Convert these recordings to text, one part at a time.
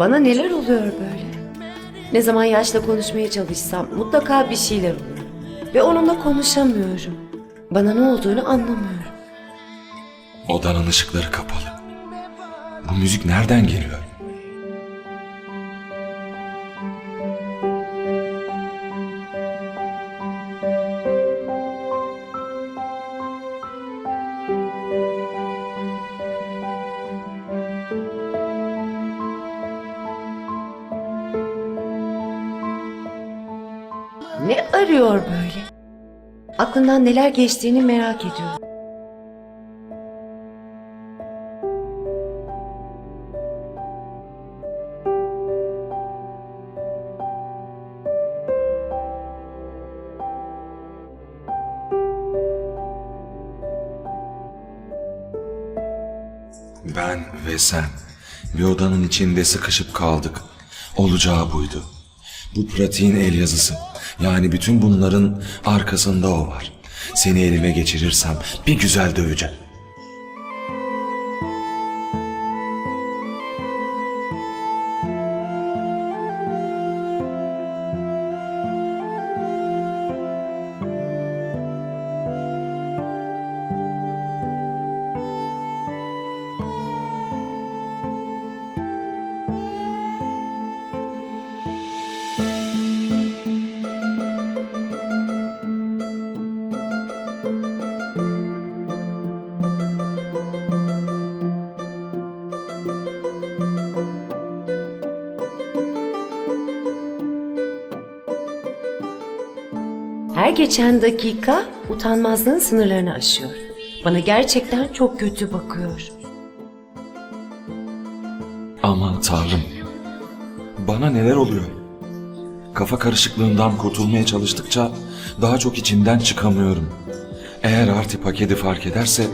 Bana neler oluyor böyle? Ne zaman yaşla konuşmaya çalışsam mutlaka bir şeyler oluyor. Ve onunla konuşamıyorum. Bana ne olduğunu anlamıyorum. Odanın ışıkları kapalı. Bu müzik nereden geliyor? Aklından neler geçtiğini merak ediyorum. Ben ve sen bir odanın içinde sıkışıp kaldık. Olacağı buydu. Bu pratiğin el yazısı. Yani bütün bunların arkasında o var. Seni elime geçirirsem bir güzel döveceğim. Geçen dakika utanmazlığın sınırlarını aşıyor. Bana gerçekten çok kötü bakıyor. Aman tanrım. Bana neler oluyor? Kafa karışıklığından kurtulmaya çalıştıkça daha çok içinden çıkamıyorum. Eğer Arti paketi fark ederse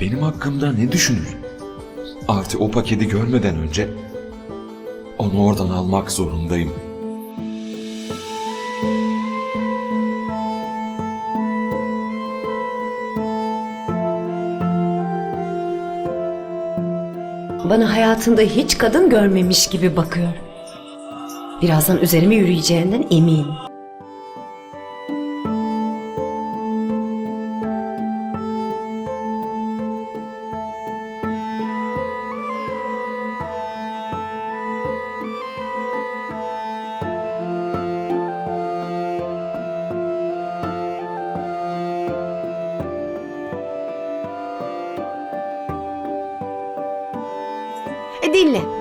benim hakkımda ne düşünür? Arti o paketi görmeden önce onu oradan almak zorundayım. Bana hayatında hiç kadın görmemiş gibi bakıyor. Birazdan üzerime yürüyeceğinden eminim. Dinle.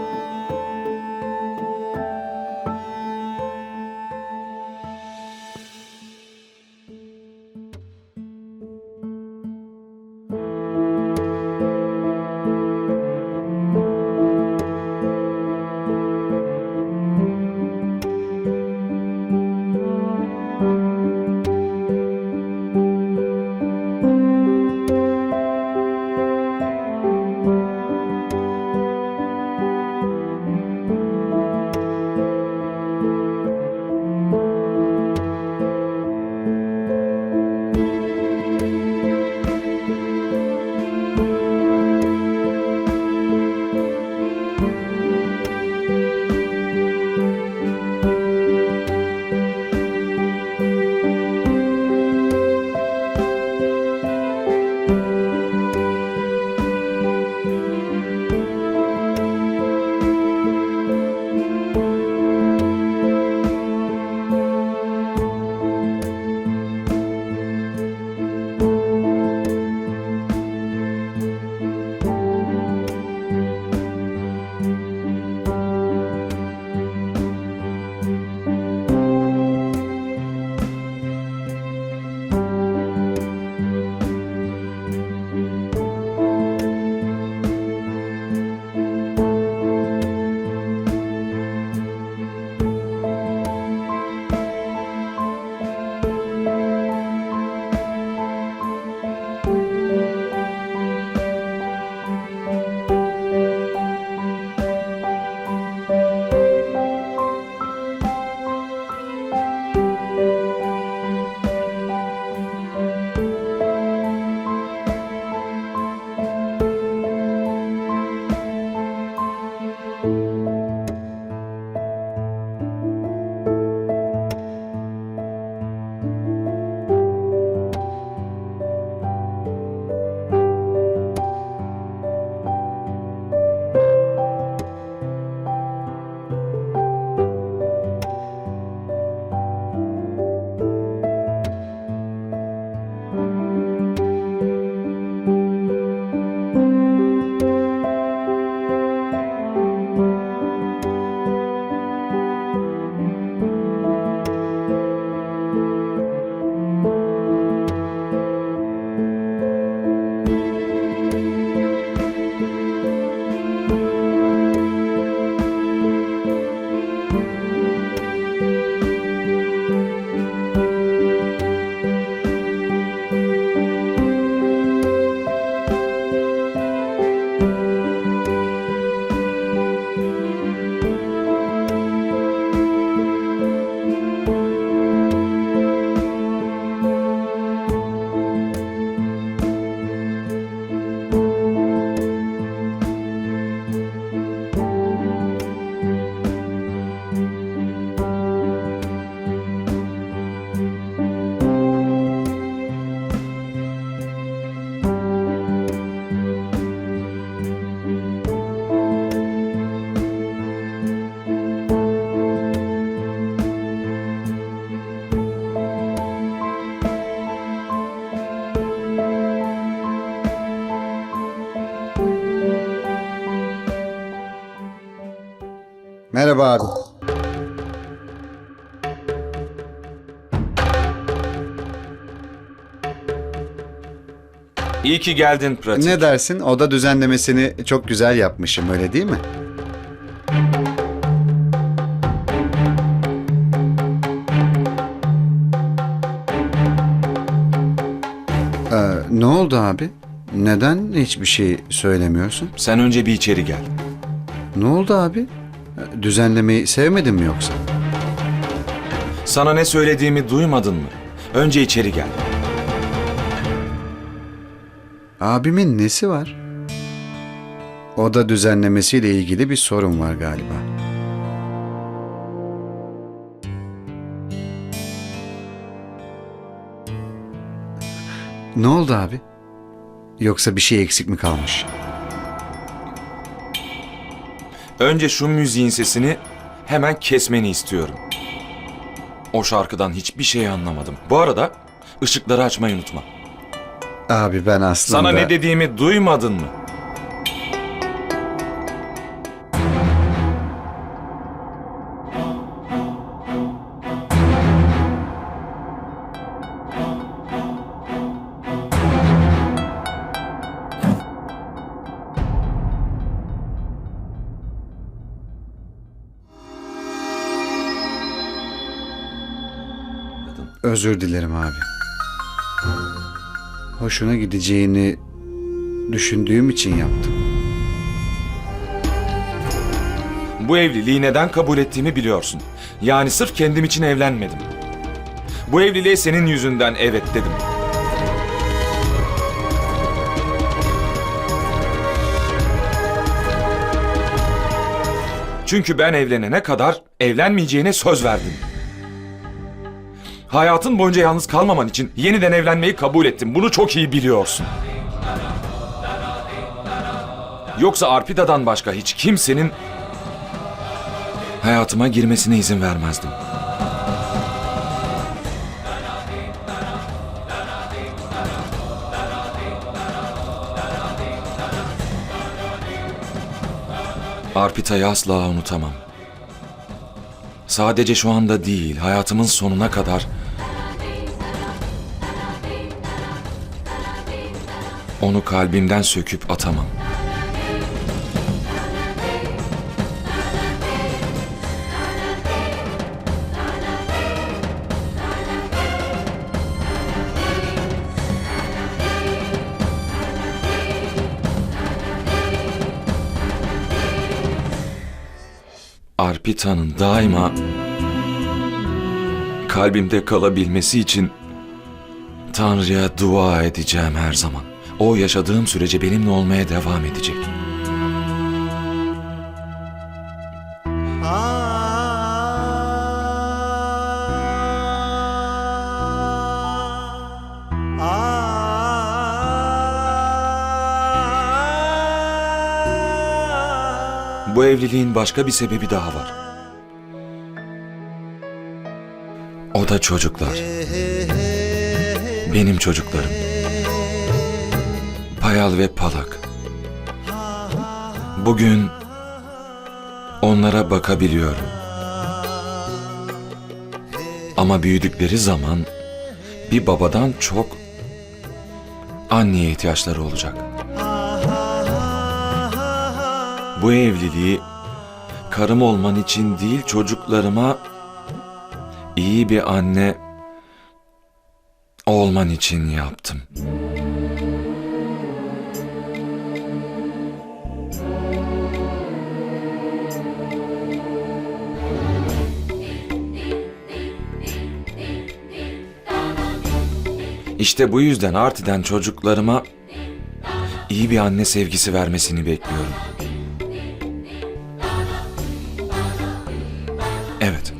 Merhaba abi. İyi ki geldin pratik. Ne dersin? Oda düzenlemesini çok güzel yapmışım öyle değil mi? Ee, ne oldu abi? Neden hiçbir şey söylemiyorsun? Sen önce bir içeri gel. Ne oldu abi? Düzenlemeyi sevmedin mi yoksa? Sana ne söylediğimi duymadın mı? Önce içeri gel. Abimin nesi var? Oda düzenlemesiyle ilgili bir sorun var galiba. Ne oldu abi? Yoksa bir şey eksik mi kalmış? Önce şu müziğin sesini hemen kesmeni istiyorum. O şarkıdan hiçbir şey anlamadım. Bu arada ışıkları açmayı unutma. Abi ben aslında... Sana ne dediğimi duymadın mı? Özür dilerim abi. Hoşuna gideceğini düşündüğüm için yaptım. Bu evliliği neden kabul ettiğimi biliyorsun. Yani sırf kendim için evlenmedim. Bu evliliğe senin yüzünden evet dedim. Çünkü ben evlenene kadar evlenmeyeceğine söz verdim. Hayatın boyunca yalnız kalmaman için yeniden evlenmeyi kabul ettim. Bunu çok iyi biliyorsun. Yoksa Arpida'dan başka hiç kimsenin hayatıma girmesine izin vermezdim. Arpita'yı asla unutamam. Sadece şu anda değil, hayatımın sonuna kadar onu kalbimden söküp atamam. Arpita'nın daima kalbimde kalabilmesi için Tanrı'ya dua edeceğim her zaman. O yaşadığım sürece benimle olmaya devam edecek. Bu evliliğin başka bir sebebi daha var. O da çocuklar. Benim çocuklarım. Payal ve Palak. Bugün onlara bakabiliyorum. Ama büyüdükleri zaman bir babadan çok anneye ihtiyaçları olacak. Bu evliliği karım olman için değil çocuklarıma iyi bir anne olman için yaptım. İşte bu yüzden Arti'den çocuklarıma iyi bir anne sevgisi vermesini bekliyorum. Evet.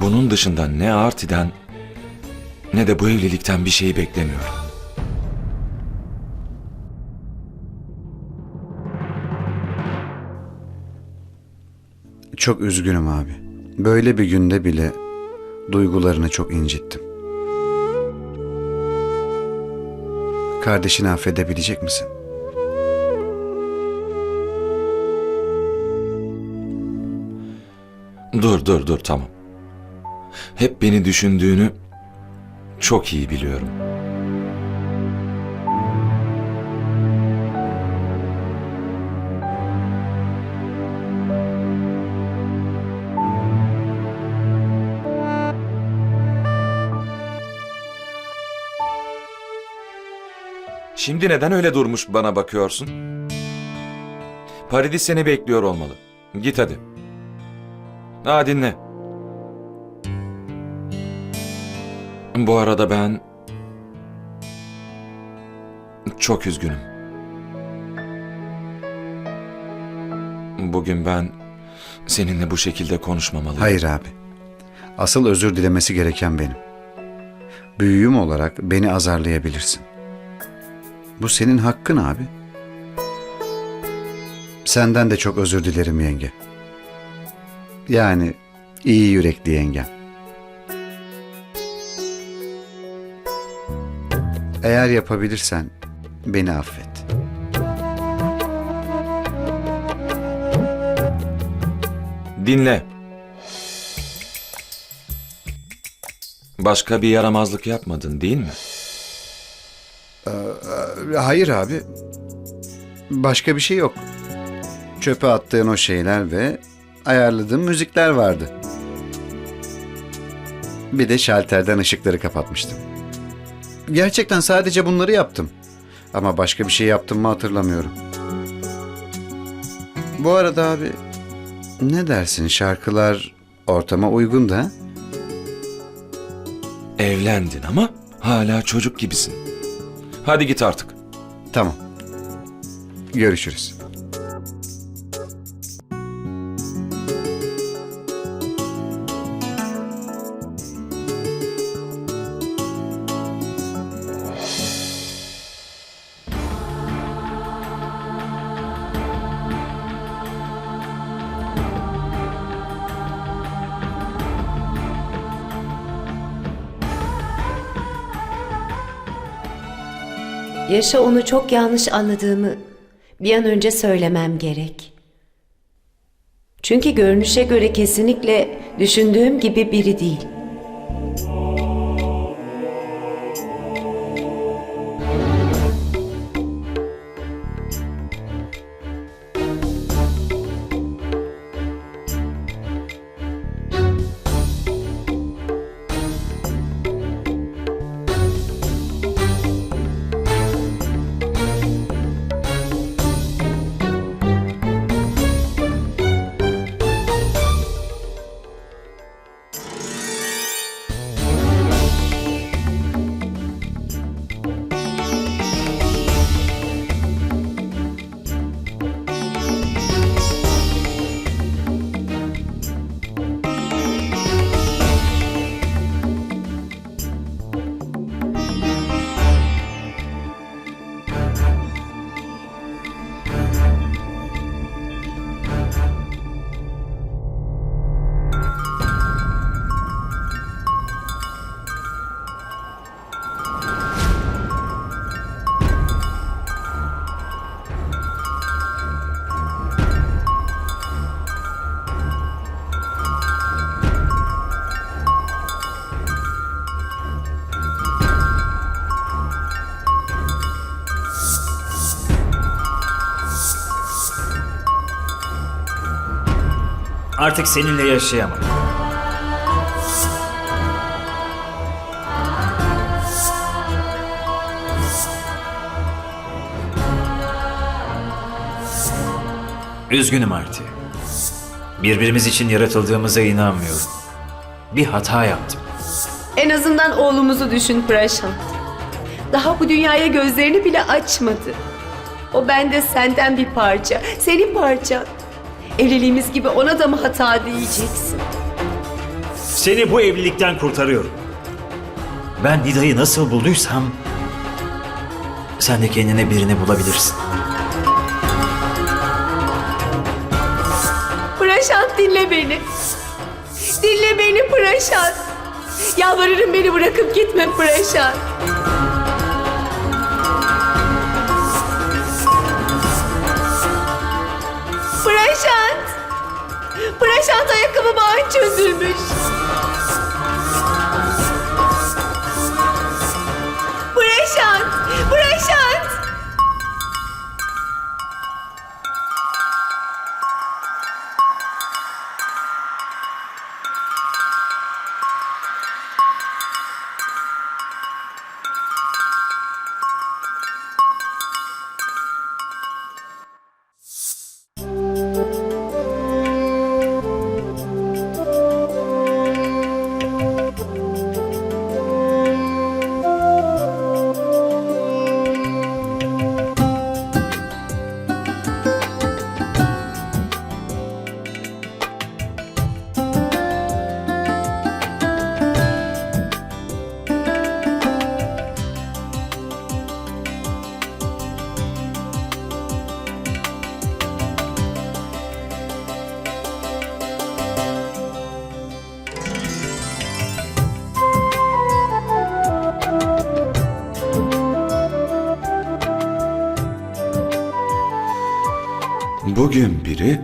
Bunun dışında ne Arti'den ne de bu evlilikten bir şey beklemiyorum. Çok üzgünüm abi. Böyle bir günde bile duygularını çok incittim. Kardeşini affedebilecek misin? Dur dur dur tamam. Hep beni düşündüğünü çok iyi biliyorum.'' Şimdi neden öyle durmuş bana bakıyorsun? Paridis seni bekliyor olmalı. Git hadi. Ha dinle. Bu arada ben çok üzgünüm. Bugün ben seninle bu şekilde konuşmamalıyım. Hayır abi. Asıl özür dilemesi gereken benim. Büyüğüm olarak beni azarlayabilirsin. Bu senin hakkın abi. Senden de çok özür dilerim yenge. Yani iyi yürekli yengem. Eğer yapabilirsen beni affet. Dinle. Başka bir yaramazlık yapmadın değil mi? Hayır abi. Başka bir şey yok. Çöpe attığın o şeyler ve ayarladığım müzikler vardı. Bir de şalterden ışıkları kapatmıştım. Gerçekten sadece bunları yaptım. Ama başka bir şey yaptım mı hatırlamıyorum. Bu arada abi ne dersin şarkılar ortama uygun da? Evlendin ama hala çocuk gibisin. Hadi git artık. Tamam. Görüşürüz. Yaşa onu çok yanlış anladığımı bir an önce söylemem gerek. Çünkü görünüşe göre kesinlikle düşündüğüm gibi biri değil. Artık seninle yaşayamam. Üzgünüm Arti. Birbirimiz için yaratıldığımıza inanmıyorum. Bir hata yaptım. En azından oğlumuzu düşün Prashant. Daha bu dünyaya gözlerini bile açmadı. O bende senden bir parça, senin parçan. Evliliğimiz gibi ona da mı hata diyeceksin? Seni bu evlilikten kurtarıyorum. Ben Nida'yı nasıl bulduysam... ...sen de kendine birini bulabilirsin. Prashant dinle beni. Dinle beni Prashant. Yalvarırım beni bırakıp gitme Prashant. Prashant Praşant ayakkabı bağın çözülmüş. Bugün biri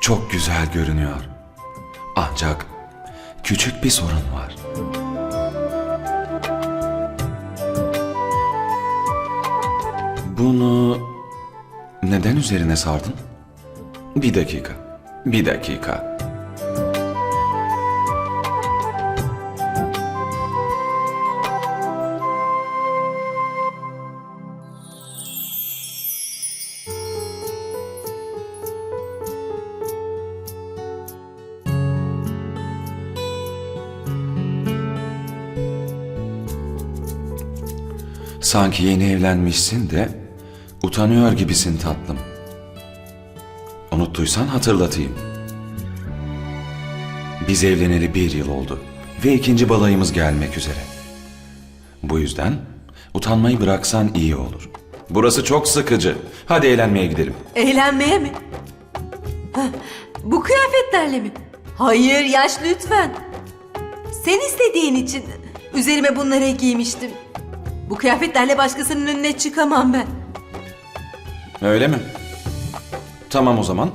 çok güzel görünüyor. Ancak küçük bir sorun var. Bunu neden üzerine sardın? Bir dakika. Bir dakika. Sanki yeni evlenmişsin de utanıyor gibisin tatlım. Unuttuysan hatırlatayım. Biz evleneli bir yıl oldu ve ikinci balayımız gelmek üzere. Bu yüzden utanmayı bıraksan iyi olur. Burası çok sıkıcı. Hadi eğlenmeye gidelim. Eğlenmeye mi? Bu kıyafetlerle mi? Hayır yaş lütfen. Sen istediğin için üzerime bunları giymiştim. Bu kıyafetlerle başkasının önüne çıkamam ben. Öyle mi? Tamam o zaman.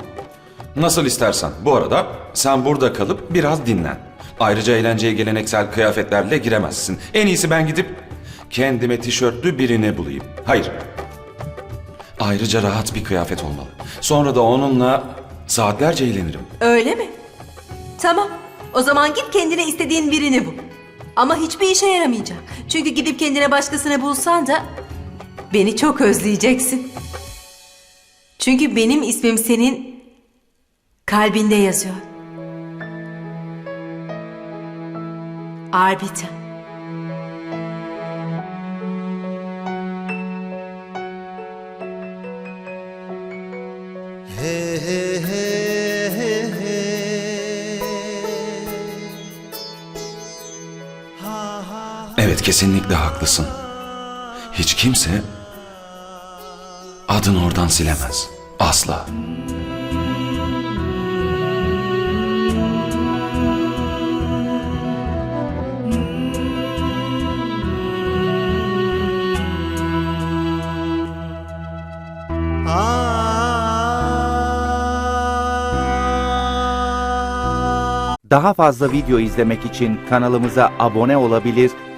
Nasıl istersen. Bu arada sen burada kalıp biraz dinlen. Ayrıca eğlenceye geleneksel kıyafetlerle giremezsin. En iyisi ben gidip kendime tişörtlü birini bulayım. Hayır. Ayrıca rahat bir kıyafet olmalı. Sonra da onunla saatlerce eğlenirim. Öyle mi? Tamam. O zaman git kendine istediğin birini bul. Ama hiçbir işe yaramayacak. Çünkü gidip kendine başkasını bulsan da beni çok özleyeceksin. Çünkü benim ismim senin kalbinde yazıyor. Arbita. Evet kesinlikle haklısın. Hiç kimse adını oradan silemez. Asla. Daha fazla video izlemek için kanalımıza abone olabilir,